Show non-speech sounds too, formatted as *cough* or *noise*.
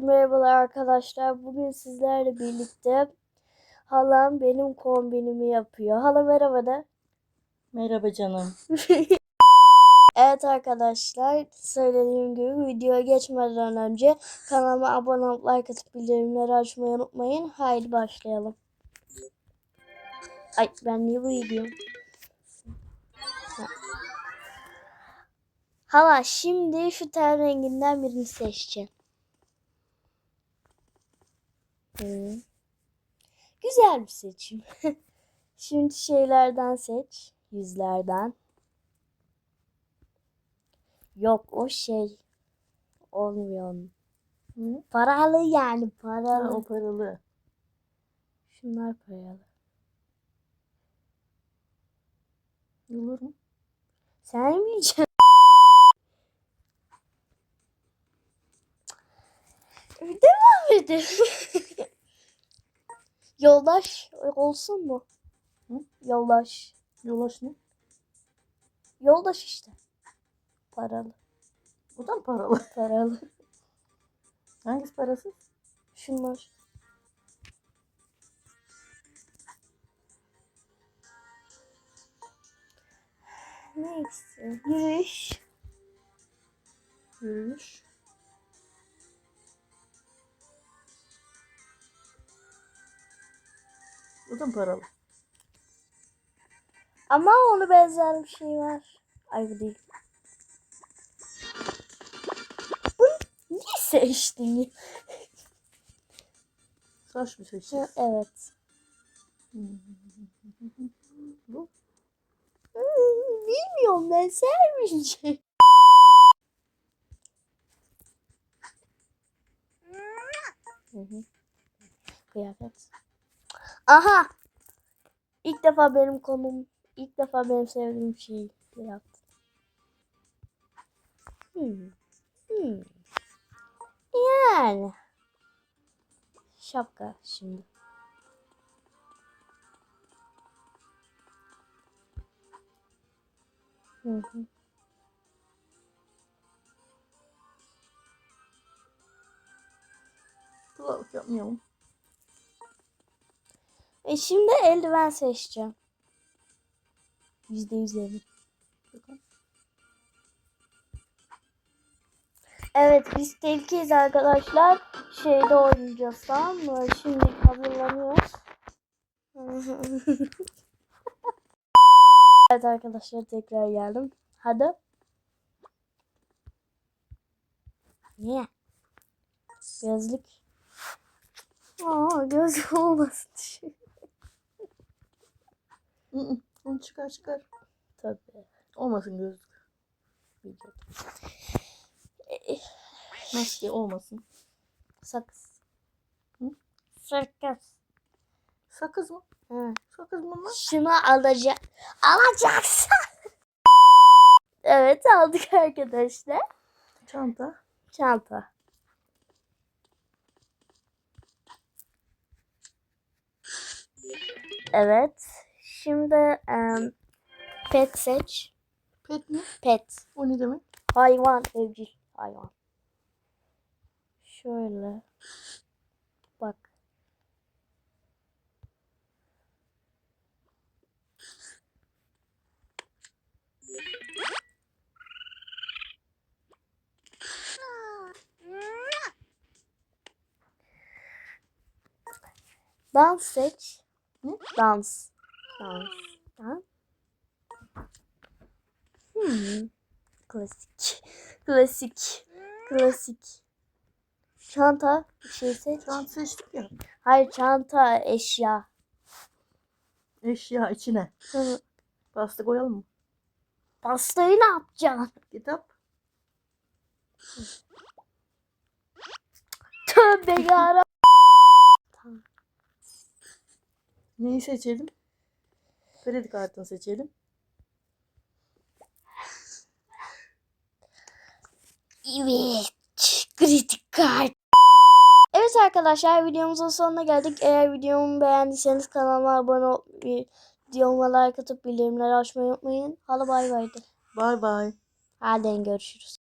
Merhabalar arkadaşlar. Bugün sizlerle birlikte halam benim kombinimi yapıyor. Hala merhaba de. Merhaba canım. *laughs* Evet arkadaşlar söylediğim gibi videoya geçmeden önce kanalıma abone olup like atıp bildirimleri açmayı unutmayın. Haydi başlayalım. Ay ben niye buraya gidiyorum? Ha. Hala şimdi şu ten renginden birini seçeceğim. Hı. Güzel bir seçim. *laughs* Şimdi şeylerden seç. Yüzlerden. Yok o şey. Olmuyor. Hı? Paralı yani Ha, paralı. o paralı. Şunlar paralı. Olur mu? Sen mi yiyeceksin? *laughs* Devam edelim. *laughs* Yoldaş olsun mu? Hı? Yoldaş. Yolaş ne? Yoldaş işte. Paralı. O da mı paralı? *laughs* Paralı. Hangisi parasız? Şunlar. Neyse. Yürüyüş. Yürüyüş. Mı paralı? Ama onu benzer bir şey var. Ay bu değil. Bu niye seçtin? Saç mı seçeceğiz? evet. Bu? Hmm, Bilmiyorum ben sevmeyeceğim. Kıyafet. Aha! İlk defa benim konum, ilk defa benim sevdiğim şeyi yaptı. Hmm. Hmm. Yani. Şapka şimdi. Hı hı. Kulaklık yapmayalım. E şimdi eldiven seçeceğim. Yüzde yüz. Evet biz tilkiyiz arkadaşlar. Şeyde oynayacağız tamam mı? Şimdi hazırlanıyoruz. *laughs* evet arkadaşlar tekrar geldim. Hadi. Niye? Gözlük. Aa göz olmasın. Onu çıkar çıkar. Tabii. Olmasın gözlük. Maske olmasın. Sakız. Hı? Sakız. Sakız mı? Hı. Sakız mı lan? Şunu alacak. Alacaksın. evet aldık arkadaşlar. Çanta. Çanta. Evet. Şimdi em, pet seç. Pet mi? Pet. O ne demek? Hayvan. Evcil hayvan. Şöyle. Bak. Dans seç. Ne? Dans. Dans. Hmm. Klasik. Klasik. Klasik. Çanta bir şey seç. Çanta seçtik ya. Hayır çanta eşya. Eşya içine. Hı. Pasta koyalım mı? Pastayı ne yapacaksın? Kitap. Tövbe yarabbim. Neyi seçelim? Kredi kartını seçelim. Evet. Kritik kart. Evet arkadaşlar videomuzun sonuna geldik. Eğer videomu beğendiyseniz kanalıma abone olup videoma like atıp bildirimleri açmayı unutmayın. Hala bay bay de. Bay bay. Hadi görüşürüz.